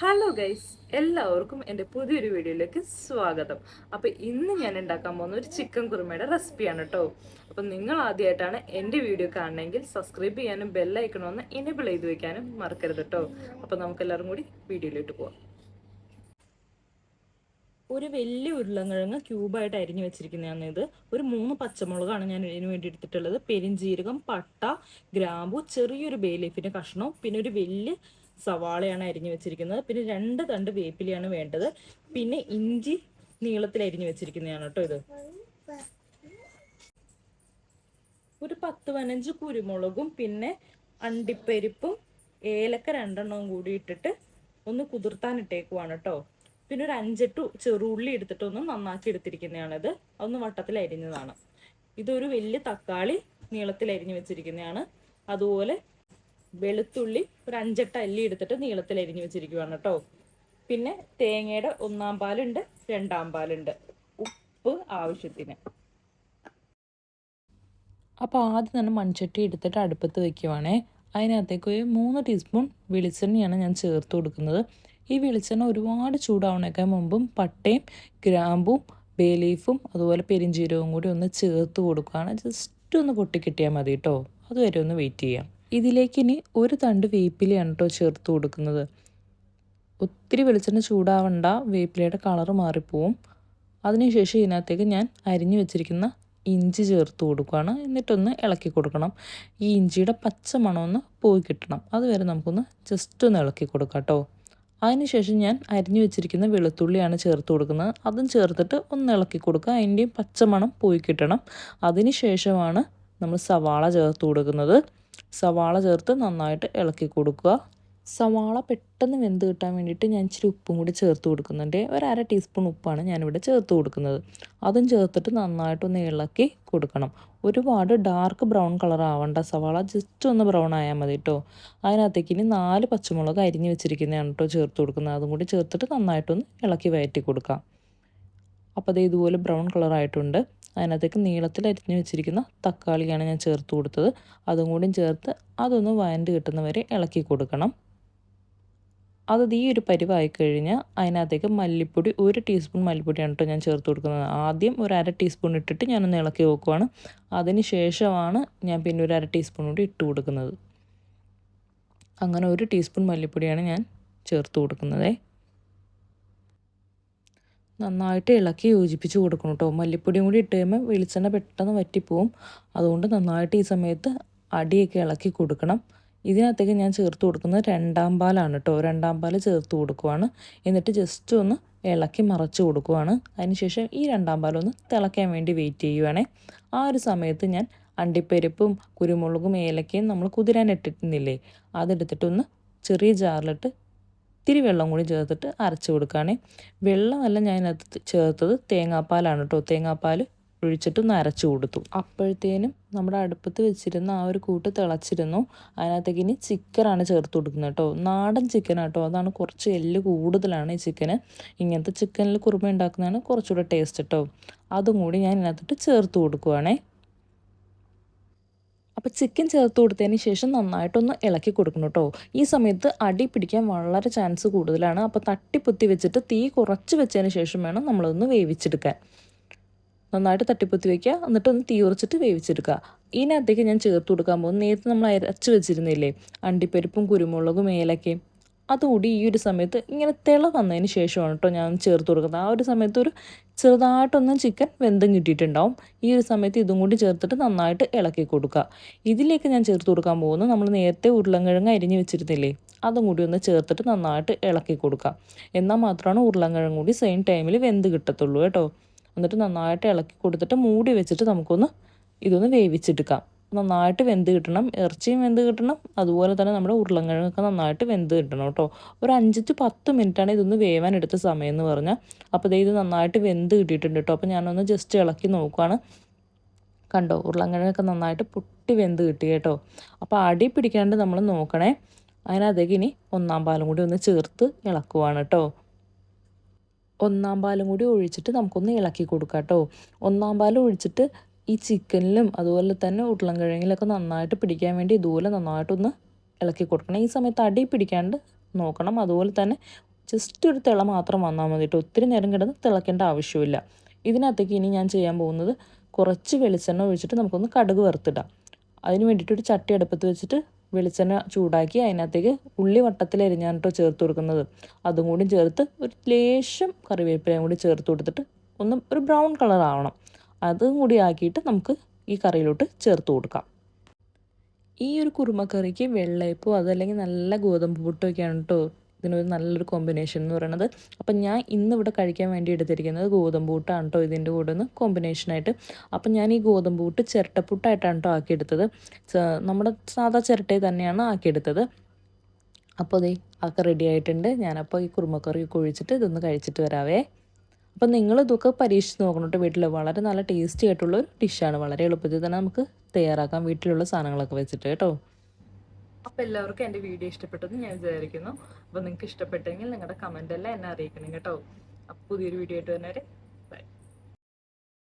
Hello guys എല്ലാവർക്കും എന്റെ പുതിയൊരു വീഡിയോയിലേക്ക് സ്വാഗതം. അപ്പോൾ ഇന്ന് ഞാൻ ഉണ്ടാക്കാൻ പോകുന്ന ഒരു ചിക്കൻ കുറുമയുടെ റെസിപ്പിയാണ് കേട്ടോ. അപ്പോൾ നിങ്ങൾ ആദ്യമായിട്ടാണ് എന്റെ വീഡിയോ കാണണമെങ്കിൽ സബ്സ്ക്രൈബ് ചെയ്യാനും ബെല്ലൈക്കണമെന്ന് എനേബിൾ ചെയ്ത് വെക്കാനും മറക്കരുത് കേട്ടോ. അപ്പോൾ നമുക്ക് എല്ലാവരും കൂടി വീഡിയോയിലോട്ട് പോവാം. ഒരു വലിയ ഉരുളൻകിഴങ്ങ് ക്യൂബായിട്ട് അരിഞ്ഞു വെച്ചിരിക്കുന്നതാണ് ഇത്. ഒരു മൂന്ന് പച്ചമുളകാണ് ഞാൻ ഇതിന് വേണ്ടി എടുത്തിട്ടുള്ളത്. പെരിഞ്ജീരകം പട്ട ഗ്രാമ്പു ചെറിയൊരു ബേ ലീഫിന്റെ കഷ്ണവും പിന്നെ ഒരു വലിയ സവാളയാണ് അരിഞ്ഞു വെച്ചിരിക്കുന്നത്. പിന്നെ രണ്ട് തണ്ട് വേപ്പിലയാണ് വേണ്ടത്. പിന്നെ ഇഞ്ചി നീളത്തിൽ അരിഞ്ഞു വെച്ചിരിക്കുന്നതാണ് കേട്ടോ ഇത്. ഒരു പത്ത് പതിനഞ്ച് കുരുമുളകും പിന്നെ അണ്ടിപ്പരിപ്പും ഏലക്ക രണ്ടെണ്ണവും കൂടി ഇട്ടിട്ട് ഒന്ന് കുതിർത്താൻ ഇട്ടേക്കുവാണ് കേട്ടോ. പിന്നെ ഒരു അഞ്ചെട്ട് ചെറുള്ളി എടുത്തിട്ട് ഒന്ന് നന്നാക്കി എടുത്തിരിക്കുന്നതാണിത് അതൊന്ന് വട്ടത്തിൽ അരിഞ്ഞതാണ്. ഇതൊരു വലിയ തക്കാളി നീളത്തിൽ അരിഞ്ഞു വെച്ചിരിക്കുന്നതാണ്. അതുപോലെ വെളുത്തുള്ളി ഒരു അഞ്ചെട്ട് അല്ലി എടുത്തിട്ട് നീളത്തിൽ അരിഞ്ഞു വെച്ചിരിക്കുവാണ് കേട്ടോ. പിന്നെ തേങ്ങയുടെ ഒന്നാം പാലുണ്ട് രണ്ടാം പാലുണ്ട്. ഉപ്പ് ആവശ്യത്തിന്. അപ്പോൾ ആദ്യം തന്നെ മൺചട്ടി എടുത്തിട്ട് അടുപ്പത്ത് വെക്കുവാണേ. അതിനകത്തേക്ക് ഒരു മൂന്ന് ടീസ്പൂൺ വെളിച്ചെണ്ണയാണ് ഞാൻ ചേർത്ത് കൊടുക്കുന്നത്. ഈ വെളിച്ചെണ്ണ ഒരുപാട് ചൂടാവണേക്കാൾ മുമ്പും പട്ടയും ഗ്രാമ്പും ബേലീഫും അതുപോലെ പെരിഞ്ചീരകവും കൂടി ഒന്ന് ചേർത്ത് കൊടുക്കുകയാണ്. ജസ്റ്റ് ഒന്ന് പൊട്ടിക്കിട്ടിയാൽ മതി കേട്ടോ. അതുവരെ ഒന്ന് വെയിറ്റ് ചെയ്യാം. ഇതിലേക്ക് ഇനി ഒരു തണ്ട് വേപ്പിലയാണ് കേട്ടോ ചേർത്ത് കൊടുക്കുന്നത്. ഒത്തിരി വെളിച്ചെണ്ണ ചൂടാവണ്ട വേപ്പിലയുടെ കളറ് മാറിപ്പോവും. അതിനുശേഷം ഇതിനകത്തേക്ക് ഞാൻ അരിഞ്ഞു വെച്ചിരിക്കുന്ന ഇഞ്ചി ചേർത്ത് കൊടുക്കുകയാണ് എന്നിട്ടൊന്ന് ഇളക്കി കൊടുക്കണം. ഈ ഇഞ്ചിയുടെ പച്ച മണമൊന്ന് പോയി കിട്ടണം. അതുവരെ നമുക്കൊന്ന് ജസ്റ്റ് ഒന്ന് ഇളക്കി കൊടുക്കാം കേട്ടോ അതിനുശേഷം ഞാൻ അരിഞ്ഞു വെച്ചിരിക്കുന്ന വെളുത്തുള്ളിയാണ് ചേർത്ത് കൊടുക്കുന്നത്. അതും ചേർത്തിട്ട് ഒന്ന് ഇളക്കി കൊടുക്കുക. അതിന്റെയും പച്ചമണം പോയി കിട്ടണം. അതിന് ശേഷമാണ് നമ്മൾ സവാള ചേർത്ത് കൊടുക്കുന്നത്. സവാള ചേർത്ത് നന്നായിട്ട് ഇളക്കി കൊടുക്കുക. സവാള പെട്ടെന്ന് വെന്ത് കിട്ടാൻ വേണ്ടിയിട്ട് ഞാൻ ഇച്ചിരി ഉപ്പും കൂടി ചേർത്ത് കൊടുക്കുന്നുണ്ട്. ഒരു അര ടീസ്പൂൺ ഉപ്പാണ് ഞാനിവിടെ ചേർത്ത് കൊടുക്കുന്നത്. അതും ചേർത്തിട്ട് നന്നായിട്ടൊന്ന് ഇളക്കി കൊടുക്കണം. ഒരുപാട് ഡാർക്ക് ബ്രൗൺ കളർ ആവണ്ട. സവാള ജസ്റ്റ് ഒന്ന് ബ്രൗൺ ആയാൽ മതി കേട്ടോ അതിനകത്തേക്ക് ഇനി നാല് പച്ചമുളക് അരിഞ്ഞ് വെച്ചിരിക്കുന്നതാണ് കേട്ടോ ചേർത്ത് കൊടുക്കുന്നത്. അതും കൂടി ചേർത്തിട്ട് നന്നായിട്ടൊന്ന് ഇളക്കി വയറ്റി കൊടുക്കാം. അപ്പോൾ അത് ഇതുപോലെ ബ്രൗൺ കളർ ആയിട്ടുണ്ട്. അതിനകത്തേക്ക് നീളത്തിൽ അരിഞ്ഞ് വെച്ചിരിക്കുന്ന തക്കാളിയാണ് ഞാൻ ചേർത്ത് കൊടുത്തത്. അതും കൂടി ചേർത്ത് അതൊന്ന് വയന്റ് കിട്ടുന്നവരെ ഇളക്കി കൊടുക്കണം. അത് ഈ ഒരു പരിവായി കഴിഞ്ഞാൽ അതിനകത്തേക്ക് മല്ലിപ്പൊടി ഒരു ടീസ്പൂൺ മല്ലിപ്പൊടിയാണ് കേട്ടോ ഞാൻ ചേർത്ത് കൊടുക്കുന്നത്. ആദ്യം ഒരു അര ടീസ്പൂൺ ഇട്ടിട്ട് ഞാനൊന്ന് ഇളക്കി നോക്കുവാണ് അതിന് ശേഷമാണ് ഞാൻ പിന്നെ ഒരു അര ടീസ്പൂൺ കൂടി ഇട്ട് കൊടുക്കുന്നത്. അങ്ങനെ ഒരു ടീസ്പൂൺ മല്ലിപ്പൊടിയാണ് ഞാൻ ചേർത്ത് കൊടുക്കുന്നത്. നന്നായിട്ട് ഇളക്കി യോജിപ്പിച്ച് കൊടുക്കണം കേട്ടോ. മല്ലിപ്പൊടിയും കൂടി ഇട്ട് കഴിയുമ്പോൾ വെളിച്ചെണ്ണ പെട്ടെന്ന് വറ്റിപ്പോവും. അതുകൊണ്ട് നന്നായിട്ട് ഈ സമയത്ത് അടിയൊക്കെ ഇളക്കി കൊടുക്കണം. ഇതിനകത്തേക്ക് ഞാൻ ചേർത്ത് കൊടുക്കുന്നത് രണ്ടാം പാലാണ് കേട്ടോ. രണ്ടാം പാൽ ചേർത്ത് കൊടുക്കുവാണ്. എന്നിട്ട് ജസ്റ്റ് ഒന്ന് ഇളക്കി മറച്ച് കൊടുക്കുവാണ്. അതിനുശേഷം ഈ രണ്ടാം പാലൊന്ന് തിളയ്ക്കാൻ വേണ്ടി വെയിറ്റ് ചെയ്യുവാണേ. ആ ഒരു സമയത്ത് ഞാൻ അണ്ടിപ്പരിപ്പും കുരുമുളകും ഏലക്കയും നമ്മൾ കുതിരാൻ ഇട്ടിട്ടുന്നില്ലേ അതെടുത്തിട്ടൊന്ന് ചെറിയ ജാറിലിട്ട് ഇത്തിരി വെള്ളം കൂടി ചേർത്തിട്ട് അരച്ച് കൊടുക്കുകയാണേ. വെള്ളമല്ല ഞാൻ അതിനകത്ത് ചേർത്തത് തേങ്ങാപ്പാലാണ് കേട്ടോ. തേങ്ങാപ്പാൽ ഒഴിച്ചിട്ടൊന്ന് അരച്ച് കൊടുത്തു. അപ്പോഴത്തേനും നമ്മുടെ അടുപ്പത്ത് വെച്ചിരുന്ന ആ ഒരു കൂട്ട് തിളച്ചിരുന്നു. അതിനകത്തേക്ക് ഇനി ചിക്കനാണ് ചേർത്ത് കൊടുക്കുന്നത് കേട്ടോ. നാടൻ ചിക്കൻ കേട്ടോ. അതാണ് കുറച്ച് എല്ല് കൂടുതലാണ് ഈ ചിക്കന്. ഇങ്ങനത്തെ ചിക്കനിൽ കുറുമ ഉണ്ടാക്കുന്നതാണ് കുറച്ചുകൂടെ ടേസ്റ്റ് കേട്ടോ. അതും കൂടി ഞാൻ ഇതിനകത്തിട്ട് ചേർത്ത് കൊടുക്കുവാണേ. അപ്പോൾ ചിക്കൻ ചേർത്ത് കൊടുത്തതിന് ശേഷം നന്നായിട്ടൊന്ന് ഇളക്കി കൊടുക്കണം കേട്ടോ ഈ സമയത്ത് അടി പിടിക്കാൻ വളരെ ചാൻസ് കൂടുതലാണ്. അപ്പോൾ തട്ടിപ്പൊത്തി വെച്ചിട്ട് തീ കുറച്ച് വെച്ചതിന് ശേഷം വേണം നമ്മളൊന്ന് വേവിച്ചെടുക്കാൻ. നന്നായിട്ട് തട്ടിപ്പൊത്തി വയ്ക്കുക എന്നിട്ട് ഒന്ന് തീ ഉറച്ചിട്ട് വേവിച്ചെടുക്കുക. ഇതിനകത്തേക്ക് ഞാൻ ചേർത്ത് കൊടുക്കാൻ പോകും നേരത്തെ നമ്മൾ അരച്ച് വെച്ചിരുന്നില്ലേ? അണ്ടിപ്പരിപ്പും കുരുമുളകും ഏലക്കയും. അതുകൂടി ഈ ഒരു സമയത്ത് ഇങ്ങനെ തിള വന്നതിന് ശേഷമാണ് കേട്ടോ ഞാൻ ചേർത്ത് കൊടുക്കുന്നത്. ആ ഒരു സമയത്ത് ഒരു ചെറുതായിട്ടൊന്ന് ചിക്കൻ വെന്തം കിട്ടിയിട്ടുണ്ടാവും. ഈ ഒരു സമയത്ത് ഇതും കൂടി ചേർത്തിട്ട് നന്നായിട്ട് ഇളക്കി കൊടുക്കുക. ഇതിലേക്ക് ഞാൻ ചേർത്ത് കൊടുക്കാൻ പോകുന്നത് നമ്മൾ നേരത്തെ ഉരുളൻകിഴങ്ങ് അരിഞ്ഞ് വെച്ചിരുന്നില്ലേ അതും കൂടി ഒന്ന് ചേർത്തിട്ട് നന്നായിട്ട് ഇളക്കി കൊടുക്കുക. എന്നാൽ മാത്രമാണ് ഉരുളൻകിഴങ്ങ് കൂടി സെയിം ടൈമിൽ വെന്ത് കിട്ടത്തുള്ളൂ കേട്ടോ. എന്നിട്ട് നന്നായിട്ട് ഇളക്കി കൊടുത്തിട്ട് മൂടി വെച്ചിട്ട് നമുക്കൊന്ന് ഇതൊന്ന് വേവിച്ചെടുക്കാം. നന്നായിട്ട് വെന്ത് കിട്ടണം. ഇറച്ചിയും വെന്ത് കിട്ടണം. അതുപോലെ തന്നെ നമ്മുടെ ഉരുളൻകിഴങ്ങൊക്കെ നന്നായിട്ട് വെന്ത് കിട്ടണം കേട്ടോ. ഒരു അഞ്ച് ടു പത്ത് മിനിറ്റാണ് ഇതൊന്ന് വേവാൻ എടുത്ത സമയം എന്ന് പറഞ്ഞാൽ അപ്പോൾ ഇത് നന്നായിട്ട് വെന്ത് കിട്ടിയിട്ടുണ്ട് കേട്ടോ. അപ്പോൾ ഞാനൊന്ന് ജസ്റ്റ് ഇളക്കി നോക്കുവാണ്. കണ്ടോ? ഉരുളൻകിഴങ്ങൊക്കെ നന്നായിട്ട് പൊട്ടി വെന്ത് കിട്ടി കേട്ടോ. അപ്പോൾ അടി പിടിക്കാണ്ട് നമ്മൾ നോക്കണേ. അതിനകത്തേക്ക് ഇനി ഒന്നാം പാലും കൂടി ഒന്ന് ചേർത്ത് ഇളക്കുവാണ് കേട്ടോ. ഒന്നാം പാലും കൂടി ഒഴിച്ചിട്ട് നമുക്കൊന്ന് ഇളക്കി കൊടുക്കാം കേട്ടോ. ഒന്നാം പാൽ ഒഴിച്ചിട്ട് ഈ ചിക്കനിലും അതുപോലെ തന്നെ ഉരുളൻകിഴങ്ങിലൊക്കെ നന്നായിട്ട് പിടിക്കാൻ വേണ്ടി ഇതുപോലെ നന്നായിട്ടൊന്ന് ഇളക്കി കൊടുക്കണം. ഈ സമയത്ത് അടി പിടിക്കാണ്ട് നോക്കണം. അതുപോലെ തന്നെ ജസ്റ്റ് ഒരു തിള മാത്രം വന്നാൽ മതി കേട്ടോ ഒത്തിരി നേരം കിടന്ന് തിളക്കേണ്ട ആവശ്യമില്ല. ഇതിനകത്തേക്ക് ഇനി ഞാൻ ചെയ്യാൻ പോകുന്നത് കുറച്ച് വെളിച്ചെണ്ണ ഒഴിച്ചിട്ട് നമുക്കൊന്ന് കടുക് വറുത്തിടാം. അതിന് വേണ്ടിയിട്ട് ഒരു ചട്ടി അടുപ്പത്ത് വെച്ചിട്ട് വെളിച്ചെണ്ണ ചൂടാക്കി അതിനകത്തേക്ക് ഉള്ളി വട്ടത്തിൽ എരിഞ്ഞാണ്ടോ ചേർത്ത് കൊടുക്കുന്നത്. അതും കൂടി ചേർത്ത് ഒരു ലേശം കറിവേപ്പിലയും കൂടി ചേർത്ത് കൊടുത്തിട്ട് ഒന്ന് ഒരു ബ്രൗൺ കളർ ആവണം. അതും കൂടി ആക്കിയിട്ട് നമുക്ക് ഈ കറിയിലോട്ട് ചേർത്ത് കൊടുക്കാം. ഈ ഒരു കുറുമക്കറിക്ക് വെള്ളയപ്പോ അതല്ലെങ്കിൽ നല്ല ഗോതമ്പ് പുട്ടൊക്കെയാണ് കേട്ടോ ഇതിനൊരു നല്ലൊരു കോമ്പിനേഷൻ എന്ന് പറയുന്നത് അപ്പം ഞാൻ ഇന്ന് ഇവിടെ കഴിക്കാൻ വേണ്ടി എടുത്തിരിക്കുന്നത് ഗോതമ്പ് പുട്ടാണ് കേട്ടോ ഇതിന്റെ കൂടെ ഒന്ന് കോമ്പിനേഷനായിട്ട് അപ്പം ഞാൻ ഈ ഗോതമ്പ് പുട്ട് ചിരട്ടപ്പുട്ടായിട്ടാണ് കേട്ടോ ആക്കിയെടുത്തത്. നമ്മുടെ സാധാ ചിരട്ടയിൽ തന്നെയാണ് ആക്കിയെടുത്തത്. അപ്പോൾ ദേ ഒക്കെ റെഡി ആയിട്ടുണ്ട്. ഞാനപ്പോൾ ഈ കുറുമക്കറി ഒക്കെ ഒഴിച്ചിട്ട് ഇതൊന്ന് കഴിച്ചിട്ട് വരാവേ. അപ്പം നിങ്ങൾ ഇതൊക്കെ പരീക്ഷിച്ച് നോക്കണം കേട്ടോ വീട്ടിൽ വളരെ നല്ല ടേസ്റ്റി ആയിട്ടുള്ള ഒരു ഡിഷാണ് വളരെ എളുപ്പത്തിൽ തന്നെ നമുക്ക് തയ്യാറാക്കാം. വീട്ടിലുള്ള സാധനങ്ങളൊക്കെ വെച്ചിട്ട് കേട്ടോ. അപ്പോൾ എല്ലാവർക്കും എന്റെ വീഡിയോ ഇഷ്ടപ്പെട്ടെന്ന് ഞാൻ വിചാരിക്കുന്നു. അപ്പോൾ നിങ്ങൾക്ക് ഇഷ്ടപ്പെട്ടെങ്കിൽ നിങ്ങളുടെ കമന്റ് എല്ലാം എന്നെ അറിയിക്കണം കേട്ടോ. അപ്പോൾ പുതിയൊരു വീഡിയോ ആയിട്ട് തന്നെ